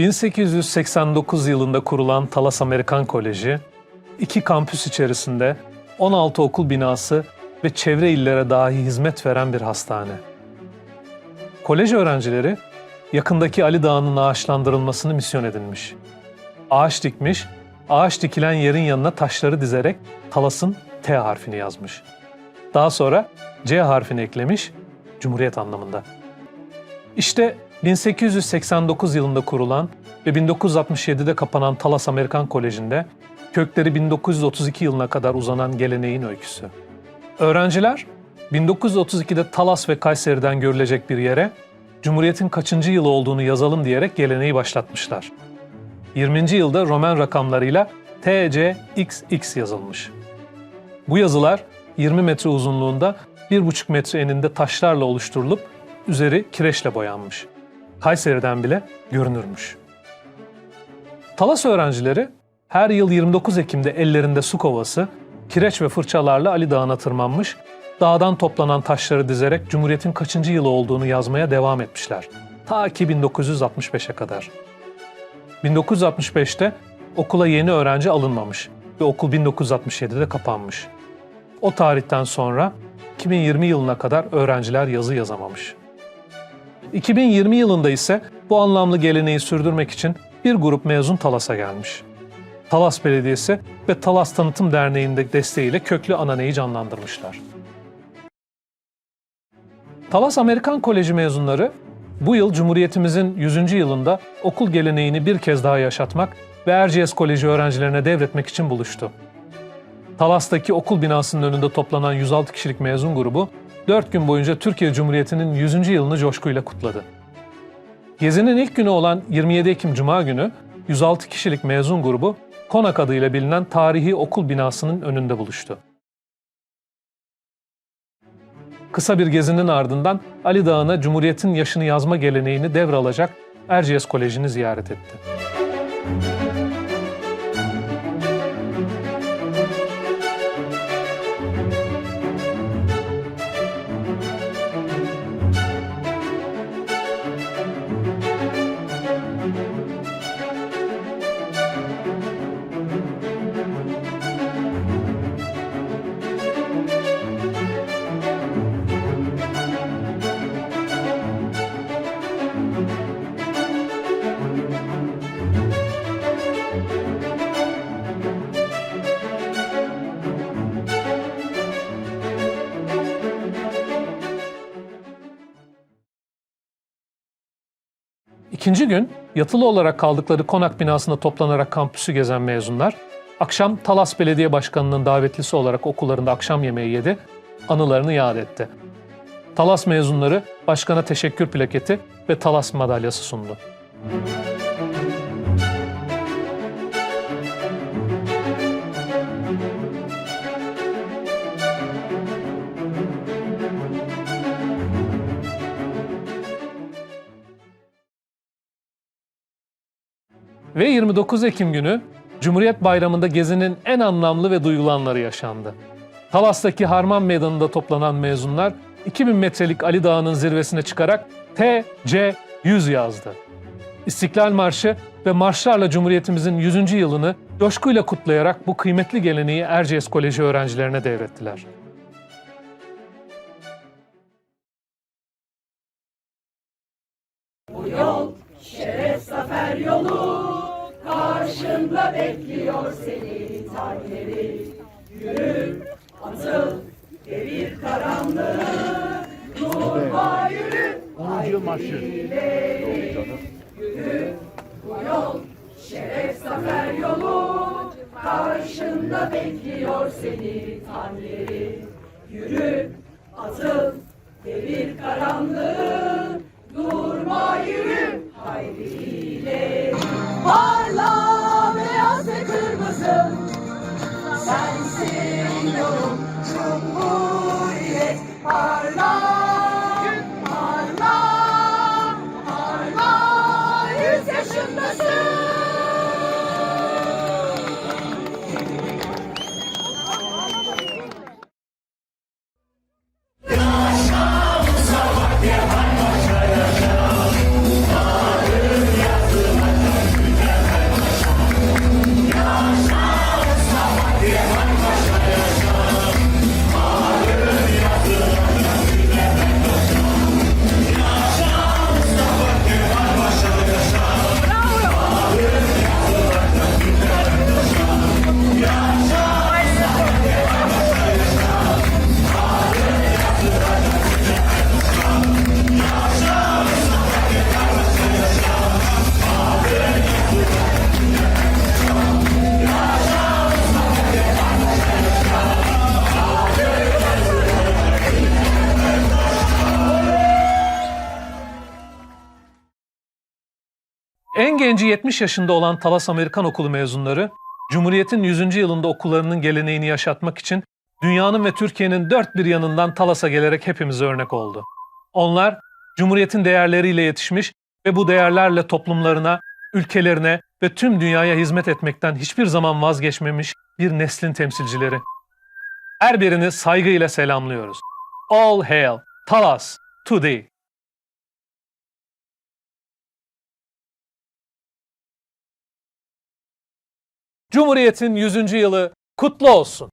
1889 yılında kurulan Talas Amerikan Koleji, iki kampüs içerisinde 16 okul binası ve çevre illere dahi hizmet veren bir hastane. Kolej öğrencileri yakındaki Ali Dağı'nın ağaçlandırılmasını misyon edinmiş. Ağaç dikmiş, ağaç dikilen yerin yanına taşları dizerek Talas'ın T harfini yazmış. Daha sonra C harfini eklemiş, Cumhuriyet anlamında. İşte 1889 yılında kurulan ve 1967'de kapanan Talas Amerikan Koleji'nde kökleri 1932 yılına kadar uzanan geleneğin öyküsü. Öğrenciler 1932'de Talas ve Kayseri'den görülecek bir yere Cumhuriyet'in kaçıncı yılı olduğunu yazalım diyerek geleneği başlatmışlar. 20. yılda Roman rakamlarıyla TCXX yazılmış. Bu yazılar 20 metre uzunluğunda 1,5 metre eninde taşlarla oluşturulup üzeri kireçle boyanmış. Kayseri'den bile görünürmüş. Talas öğrencileri her yıl 29 Ekim'de ellerinde su kovası, kireç ve fırçalarla Ali Dağı'na tırmanmış, dağdan toplanan taşları dizerek Cumhuriyet'in kaçıncı yılı olduğunu yazmaya devam etmişler. Ta ki 1965'e kadar. 1965'te okula yeni öğrenci alınmamış ve okul 1967'de kapanmış. O tarihten sonra 2020 yılına kadar öğrenciler yazı yazamamış. 2020 yılında ise bu anlamlı geleneği sürdürmek için bir grup mezun Talas'a gelmiş. Talas Belediyesi ve Talas Tanıtım Derneği'nde desteğiyle köklü ananeyi canlandırmışlar. Talas Amerikan Koleji mezunları bu yıl Cumhuriyetimizin 100. yılında okul geleneğini bir kez daha yaşatmak ve Erciyes Koleji öğrencilerine devretmek için buluştu. Talas'taki okul binasının önünde toplanan 106 kişilik mezun grubu 4 gün boyunca Türkiye Cumhuriyeti'nin 100. yılını coşkuyla kutladı. Gezinin ilk günü olan 27 Ekim Cuma günü 106 kişilik mezun grubu Konak adıyla bilinen tarihi okul binasının önünde buluştu. Kısa bir gezinin ardından Ali Dağı'na Cumhuriyet'in yaşını yazma geleneğini devralacak Erciyes Koleji'ni ziyaret etti. İkinci gün yatılı olarak kaldıkları konak binasında toplanarak kampüsü gezen mezunlar, akşam Talas Belediye Başkanı'nın davetlisi olarak okullarında akşam yemeği yedi, anılarını yad etti. Talas mezunları başkana teşekkür plaketi ve Talas madalyası sundu. Ve 29 Ekim günü Cumhuriyet Bayramı'nda gezinin en anlamlı ve duygulı anları yaşandı. Talas'taki Harman Meydanı'nda toplanan mezunlar 2000 metrelik Ali Dağı'nın zirvesine çıkarak TC 100 yazdı. İstiklal Marşı ve marşlarla Cumhuriyetimizin 100. yılını coşkuyla kutlayarak bu kıymetli geleneği Erciyes Koleji öğrencilerine devrettiler. Bekliyor seni talihleri. Yürü, atıl, devir karanlığı, nurla yürü, 10. yıl marşı. yürü. Bu yol şeref zafer yolu karşında bekliyor seni talihleri. Yürü, atıl, devir karanlığı, durma En genci 70 yaşında olan Talas Amerikan Okulu mezunları, Cumhuriyet'in 100. yılında okullarının geleneğini yaşatmak için dünyanın ve Türkiye'nin dört bir yanından Talas'a gelerek hepimize örnek oldu. Onlar, Cumhuriyet'in değerleriyle yetişmiş ve bu değerlerle toplumlarına, ülkelerine ve tüm dünyaya hizmet etmekten hiçbir zaman vazgeçmemiş bir neslin temsilcileri. Her birini saygıyla selamlıyoruz. All hail Talas today. Cumhuriyet'in 100. yılı kutlu olsun.